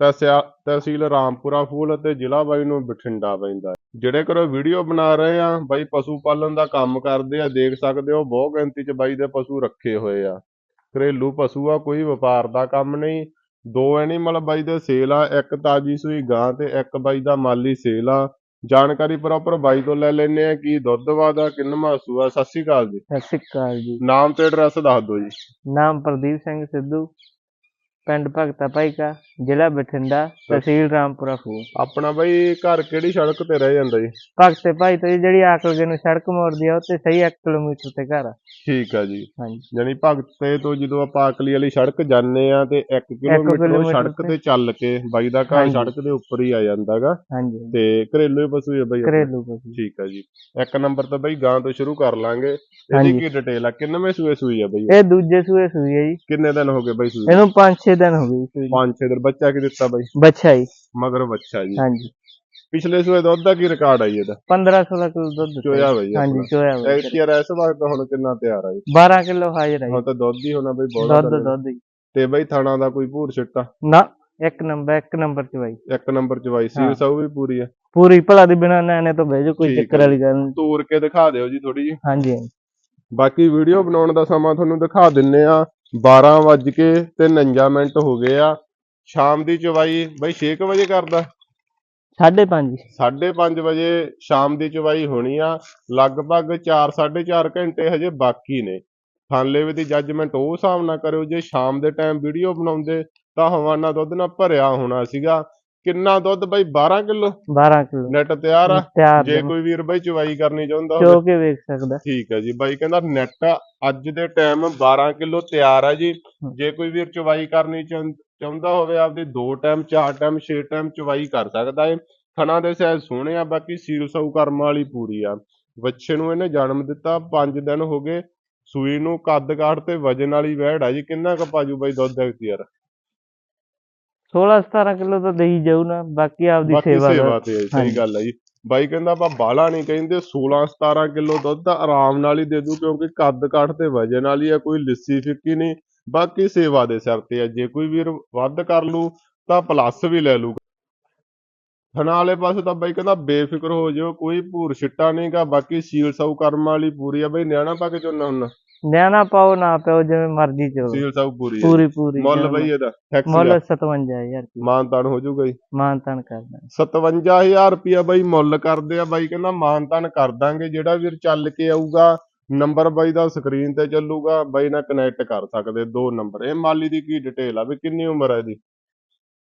ਤਹਿਸੀਲ ਰਾਮਪੁਰਾ ਫੂਲ ਅਤੇ ਜ਼ਿਲ੍ਹਾ ਬਾਈ ਨੂੰ ਬਠਿੰਡਾ ਪੈਂਦਾ ਹੈ। ਜਿਹੜੇ ਕਰੋ ਵੀਡੀਓ ਬਣਾ ਰਹੇ ਆ ਬਾਈ ਪਸ਼ੂ ਪਾਲਣ ਦਾ ਕੰਮ ਕਰਦੇ ਆ ਦੇਖ ਸਕਦੇ ਹੋ ਬਹੁਤ ਗਿਣਤੀ ਚ ਬਾਈ ਦੇ ਪਸ਼ੂ ਰੱਖੇ ਹੋਏ ਆ। ਘਰੇਲੂ ਪਸ਼ੂ ਆ ਕੋਈ ਵਪਾਰ ਦਾ ਕੰਮ ਨਹੀਂ। ਦੋ ਐਨੀਮਲ ਬਾਈ ਦੇ ਸੇਲ ਆ ਇੱਕ ਤਾਜੀ ਸੂਈ ਗਾਂ ਤੇ ਇੱਕ ਬਾਈ ਦਾ ਮਾਲੀ ਸੇਲ ਆ। ਜਾਣਕਾਰੀ ਪ੍ਰੋਪਰ ਬਾਈ ਤੋਂ ਲੈ ਲੈਨੇ ਆ ਕੀ ਦੁੱਧ ਵਾਦਾ ਕਿੰਨਵਾਂ ਸੂਆ ਸਤਿ ਸ਼੍ਰੀ ਅਕਾਲ ਜੀ। ਸਤਿ ਸ਼੍ਰੀ ਅਕਾਲ ਜੀ। ਨਾਮ ਤੇ ਐਡਰੈਸ ਦੱਸ ਦਿਓ ਜੀ। ਨਾਮ ਪ੍ਰਦੀਪ ਸਿੰਘ ਸਿੱਧੂ। ਪਿੰਡ ਭਗਤਾ ਭਾਈਕਾ ਜ਼ਿਲ੍ਹਾ ਬਠਿੰਡਾ ਤਹਿਸੀਲ ਰਾਮਪੁਰਾ ਫੂਲ ਆਪਣਾ ਬਾਈ ਘਰ ਕਿਹੜੀ ਸੜਕ ਤੇ ਰਹਿ ਜਾਂਦਾ ਜੀ? ਭਗਤੇ ਭਾਈ ਤੋਂ ਜੀ ਜਿਹੜੀ ਆਕਲਗੇ ਨੂੰ ਸੜਕ ਮੋੜਦੀ ਆ ਉਹ ਤੇ ਸਹੀ 1 ਕਿਲੋਮੀਟਰ ਤੇ ਘਰ ਆ। ਠੀਕ ਆ ਜੀ। ਹਾਂਜੀ। ਜਾਨੀ ਭਗਤੇ ਤੋਂ ਜਦੋਂ ਆਪਾਂ ਅਕਲੀ ਵਾਲੀ ਸੜਕ ਜਾਂਦੇ ਆ ਤੇ 1 ਕਿਲੋਮੀਟਰ ਉਹ ਸੜਕ ਤੇ- ਚੱਲ ਕੇ ਬਾਈ ਦਾ ਘਰ। ਸੜਕ ਦੇ ਉੱਪਰ ਹੀ ਆ ਜਾਂਦਾਗਾ ਹਾਂਜੀ। ਤੇ ਘਰੇਲੂ ਹੀ ਪਸ਼ੂ ਹੈ ਬਾਈ? ਘਰੇਲੂ ਪਸ਼ੂ। ਠੀਕ ਆ ਜੀ। ਇੱਕ ਨੰਬਰ ਤਾਂ ਬਾਈ ਗਾਂ ਤੋਂ ਸ਼ੁਰੂ ਕਰ ਲਾਂਗੇ। ਇਹਦੀ। ਕੀ ਡਿਟੇਲ ਆ? ਕਿੰਨਵੇਂ ਸੂਏ ਸੂਈ ਆ ਬਾਈ? ਇਹ ਦੂਜੇ ਸੂਏ ਸੂਈ ਹੈ ਜੀ। ਕਿੰਨੇ ਦਿਨ ਹੋ ਗਏ ਬਾਈ ਸੂਈ ਇਹਨੂੰ 5-6 ਦਿਨ ਹੋ ਗਏ ਜੀ ਸੂਈ ਨੂੰ। ਪੰਜ ਛੇ ਦਿਨ ਬੱਚਾ ਕੀ ਦਿੱਤਾ ਬਾਈ? ਬੱਚਾ ਜੀ। ਮਗਰ ਬੱਚਾ ਜੀ। ਹਾਂਜੀ। ਪਿਛਲੇ ਸੂਏ ਦੁੱਧ ਦਾ ਕੀ ਰਿਕਾਰਡ ਆ ਜੀ ਇਹਦਾ? 15-16 ਕਿਲੋ ਦੁੱਧ ਦਿੱਤਾ। ਚੋਇਆ। ਬਾਈ ਹਾਂਜੀ ਚੋਇਆ ਬਾਈ। ਐਕਟੀਆਰ ਇਸ ਵਕਤ ਹੁਣ ਕਿੰਨਾ ਤਿਆਰ ਆ ਜੀ? 12 ਕਿਲੋ ਹਾਜ਼ਰ ਹੈ ਹੁਣ ਤਾਂ ਦੁੱਧ ਹੀ ਹੋਣਾ ਬਾਈ ਬਹੁਤ ਦੁੱਧ ਦੁੱਧ। ਤੇ ਬਾਈ ਥਾਣਾ ਦਾ ਕੋਈ ਭੂਰ ਛਿੱਟਾ? ਨਾ ਇੱਕ ਨੰਬਰ ਇੱਕ ਨੰਬਰ ਚ ਬਾਈ। ਇੱਕ ਨੰਬਰ ਚ ਬਾਈ। ਹਾਂ। ਸਭ ਵੀ ਪੂਰੀ ਆ। ਪੂਰੀ ਭਲਾ ਦੀ ਬਿਨਾ ਨੈਣੇ ਤੋਂ ਬਹਿ ਜਾਓ ਕੋਈ ਚੱਕਰ। ਵਾਲੀ ਗੱਲ ਨਹੀਂ। ਤੋੜ ਕੇ ਦਿਖਾ ਦਿਓ ਜੀ ਥੋੜੀ ਜੀ ਹਾਂਜੀ। ਬਾਕੀ ਵੀਡੀਓ ਬਣਾਉਣ ਦਾ ਸਮਾਂ ਤੁਹਾਨੂੰ ਦਿਖਾ ਦਿੰਨੇ ਆ। 12 ਵੱਜ ਕੇ ਤੇ 49 ਮਿੰਟ ਹੋ ਗਏ ਆ। ਸ਼ਾਮ ਦੀ ਚਵਾਈ ਬਈ 6 ਵਜੇ ਕਰਦਾ? ਸਾਢੇ ਪੰਜ। 5:30 ਵਜੇ ਸ਼ਾਮ ਦੀ ਚਵਾਈ ਹੋਣੀ ਆ। ਲਗਭਗ 4 4.5 ਘੰਟੇ ਹਜੇ ਬਾਕੀ ਨੇ। ਥਾਨਲੇਵੇ ਦੀ ਜੱਜਮੈਂਟ ਉਹ ਹਿਸਾਬ ਨਾਲ ਕਰਿਓ ਜੇ ਸ਼ਾਮ ਦੇ ਟਾਈਮ ਵੀਡੀਓ ਬਣਾਉਂਦੇ ਤਾਂ ਹਵਾਨਾ ਦੁੱਧ ਨਾਲ ਭਰਿਆ ਹੋਣਾ ਸੀਗਾ। ਕਿੰਨਾ ਦੁੱਧ ਬਈ? 12 ਕਿਲੋ? 12 ਕਿਲੋ। ਨੈਟ ਤਿਆਰ ਆ। ਤਿਆਰ ਜੇ ਜਮਾਂ। ਕੋਈ ਵੀਰ ਬਈ ਚਵਾਈ ਕਰਨੀ ਚਾਹੁੰਦਾ ਹੋਵੇ। ਚੋ ਕੇ ਵੇਖ ਸਕਦਾ। ਠੀਕ ਹੈ ਜੀ ਬਾਈ ਕਹਿੰਦਾ ਨੈਟ ਅੱਜ ਦੇ ਟਾਈਮ 12 ਕਿਲੋ ਤਿਆਰ ਹੈ ਜੀ। ਜੇ ਕੋਈ ਵੀਰ ਚਵਾਈ ਕਰਨੀ ਚਾਹੁੰ- ਚਾਹੁੰਦਾ ਹੋਵੇ ਆਪਦੀ ਦੋ ਟਾਈਮ ਚਾਰ ਟਾਈਮ ਛੇ ਟਾਈਮ ਚਵਾਈ ਕਰ ਸਕਦਾ ਹੈ ਥਣਾ ਦੇ ਸਾਈਜ਼ ਸੋਹਣੇ ਆ ਬਾਕੀ ਸੀਲ ਸੌ ਕਰਮ ਵਾਲੀ ਪੂਰੀ ਆ। ਬੱਚੇ ਨੂੰ ਇਹਨੇ ਜਨਮ ਦਿੱਤਾ 5 ਦਿਨ ਹੋ ਗਏ। ਸੂਈ ਨੂੰ ਕੱਦ ਕਾਠ ਤੇ ਵਜਨ ਵਾਲੀ ਵਹਿੜ ਆ ਜੀ। ਕਿੰਨਾ ਕੁ ਪਾਜੂ ਬਾਈ ਦੁੱਧ ਐਕਟੀਅਰ 16 17 ਕਿਲੋ ਤਾਂ ਦੇਈ ਜਾਊ ਨਾ ਬਾਕੀ ਆਪਦੀ ਬਾਕੀ ਸੇਵਾ ਸੇਵਾ ਦਾ। ਤੇ। ਸਹੀ ਗੱਲ ਹੈ ਜੀ। ਬਾਈ ਕਹਿੰਦਾ ਆਪਾਂ ਬਾਲਾ ਨਹੀਂ ਕਹਿੰਦੇ 16 17 ਕਿਲੋ ਦੁੱਧ ਤਾਂ ਆਰਾਮ ਨਾਲ ਹੀ ਦੇ ਦੂ ਕਿਉਂਕਿ ਕੱਦ ਕਾਠ ਤੇ ਵਜਨ ਵਾਲੀ ਆ ਕੋਈ ਲਿੱਸੀ ਫਿੱਕੀ ਨਹੀਂ। ਬਾਕੀ ਸੇਵਾ ਦੇ ਸਿਰ ਤੇ ਆ ਜੇ ਕੋਈ ਵੀਰ ਵੱਧ ਕਰ ਲੂ ਤਾਂ ਪਲੱਸ ਵੀ ਲੈ ਲੂ। ਥਣਾ ਵਾਲੇ ਪਾਸੇ ਤਾਂ ਬਾਈ ਕਹਿੰਦਾ ਬੇਫਿਕਰ ਹੋ ਜਿਓ ਕੋਈ ਭੂਰ ਛਿੱਟਾ ਨਹੀਂਗਾ ਬਾਕੀ ਸੀਲ ਸਾਊ ਕਰਮ ਵਾਲੀ ਪੂਰੀ ਆ ਬਈ ਨਿਆਣਾ ਪਾ ਕੇ ਚੁੰਨਾ ਹੁੰਦਾ ਨਿਆਣਾ ਪਾਓ ਨਾ ਪਾਓ ਜਿਵੇਂ ਮਰਜ਼ੀ ਚਲੋ। ਸੀਲ ਸਾਊ ਪੂਰੀ ਪੂਰੀ ਪੂਰੀ ਮੁੱਲ ਬਈ ਇਹਦਾ ਫਿਕਸ ਮੁੱਲ 57000 ਰੁਪਏ ਮਾਨਤਾਨ ਹੋ ਜਾਊਗਾ ਜੀ। ਮਾਨਤਾਨ ਕਰਦਾ 57000 ਰੁਪਿਆ ਬਾਈ ਮੁੱਲ ਕਰਦੇ ਆ। ਬਾਈ ਕਹਿੰਦਾ ਮਾਨਤਾਨ ਕਰ ਦਾਂਗੇ। ਜਿਹੜਾ ਵੀਰ ਚੱਲ ਕੇ ਆਊਗਾ ਨੰਬਰ ਬਾਈ ਦਾ ਸਕਰੀਨ ਤੇ ਚੱਲੂਗਾ ਬਾਈ ਨਾਲ ਕਨੈਕਟ ਕਰ ਸਕਦੇ ਦੋ ਨੰਬਰ। ਇਹ ਮਾਲੀ ਦੀ ਕੀ ਡਿਟੇਲ ਆ? ਵੀ ਕਿੰਨੀ ਉਮਰ ਹੈ ਇਹਦੀ?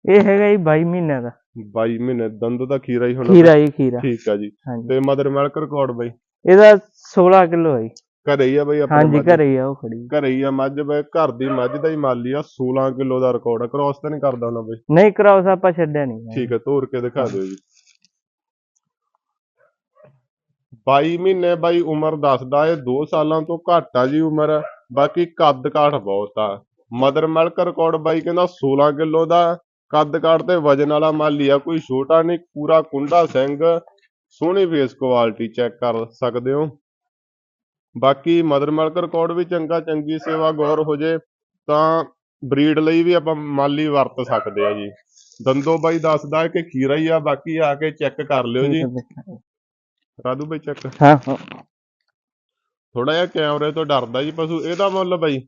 ਇਹ ਹੈਗਾ ਜੀ 22 ਮਹੀਨਿਆਂ ਦਾ। 22 ਮਹੀਨੇ ਦੰਦ ਦਾ ਖੀਰਾ ਹੀ ਹੋਣਾ। ਖੀਰਾ ਜੀ ਖੀਰਾ। ਠੀਕ ਆ ਜੀ। ਤੇ ਮਦਰ ਮਿਲਕ ਰਿਕਾਰਡ ਬਾਈ? ਇਹਦਾ 16 ਕਿਲੋ ਹੈ ਜੀ। ਘਰੇ ਹੀ ਆ ਬਾਈ ਆਪਣੇ ਹਾਂਜੀ ਮੱਝ? ਘਰੇ ਹੀ ਆ ਉਹ ਖੜੀ ਘਰੇ ਹੀ ਆ ਮੱਝ ਬਾਈ ਘਰ ਦੀ ਮੱਝ ਦਾ ਹੀ ਮਾਲੀ ਆ 16 ਕਿਲੋ ਦਾ ਰਿਕਾਰਡ ਆ ਕ੍ਰਾਸ ਤਾਂ ਨਹੀਂ ਕਰਦਾ ਉਹਨਾਂ ਬਾਈ। ਨਹੀਂ ਕਰਾਉਸ ਆਪਾਂ ਛੱਡਿਆ ਨਹੀਂ। ਠੀਕ ਹੈ ਤੋੜ ਕੇ ਦਿਖਾ ਦਿਓ ਜੀ। 22 ਮਹੀਨੇ ਬਾਈ ਉਮਰ ਦੱਸਦਾ ਏ 2 ਸਾਲਾਂ ਤੋਂ ਘੱਟ ਆ ਜੀ ਉਮਰ ਬਾਕੀ ਕੱਦ ਕਾਠ ਬਹੁਤ ਆ। ਮਦਰ ਮਿਲਕ ਰਿਕਾਰਡ ਬਾਈ ਕਹਿੰਦਾ 16 ਕਿਲੋ ਦਾ ਕੱਦ ਕਾਠ ਤੇ ਵਜਨ ਵਾਲਾ ਮਾਲੀ ਆ ਕੋਈ ਛੋਟਾ ਨਹੀਂ ਪੂਰਾ ਕੁੰਡਾ ਸਿੰਘ। ਸੋਹਣੀ ਫੇਸ ਕੁਆਲਿਟੀ ਚੈੱਕ ਕਰ ਸਕਦੇ ਹੋ। ਬਾਕੀ ਮਦਰ ਮਿਲਕ ਰਿਕਾਰਡ ਵੀ ਚੰਗਾ ਚੰਗੀ ਸੇਵਾ ਗੌਰ ਹੋ ਜੇ ਤਾਂ ਬਰੀਡ ਲਈ ਵੀ ਆਪਾਂ ਮਾਲੀ ਵਰਤ ਸਕਦੇ ਆ ਜੀ। ਦੰਦੋ ਬਾਈ ਦੱਸਦਾ ਕਿ ਖੀਰਾ ਹੀ ਆ ਬਾਕੀ ਆ ਕੇ ਚੈੱਕ ਕਰ ਲਿਓ ਜੀ। ਰਾਧੂ ਬਾਈ ਚੈੱਕ। ਹਾਂ ਹਾਂ। ਥੋੜਾ ਜਿਹਾ ਕੈਮਰੇ ਤੋਂ ਡਰਦਾ ਜੀ ਪਸ਼ੂ। ਇਹਦਾ ਮੁੱਲ ਬਾਈ?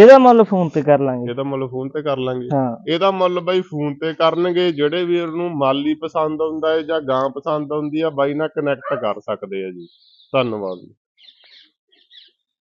ਇਹਦਾ ਮੁੱਲ ਫੋਨ ਤੇ ਕਰ ਲਾਂਗੇ। ਇਹਦਾ ਮੁੱਲ ਫੋਨ ਤੇ ਕਰ ਲਾਂਗੇ। ਹਾਂ। ਇਹਦਾ ਮੁੱਲ ਬਾਈ ਫੋਨ ਤੇ ਕਰਨਗੇ ਜਿਹੜੇ ਵੀਰ ਨੂੰ ਮਾਲੀ ਪਸੰਦ ਆਉਂਦਾ ਹੈ ਜਾਂ ਗਾਂ ਪਸੰਦ ਆਉਂਦੀ ਆ ਬਾਈ ਨਾਲ ਕਨੈਕਟ ਕਰ ਸਕਦੇ ਆ ਜੀ। ਧੰਨਵਾਦ ਜੀ।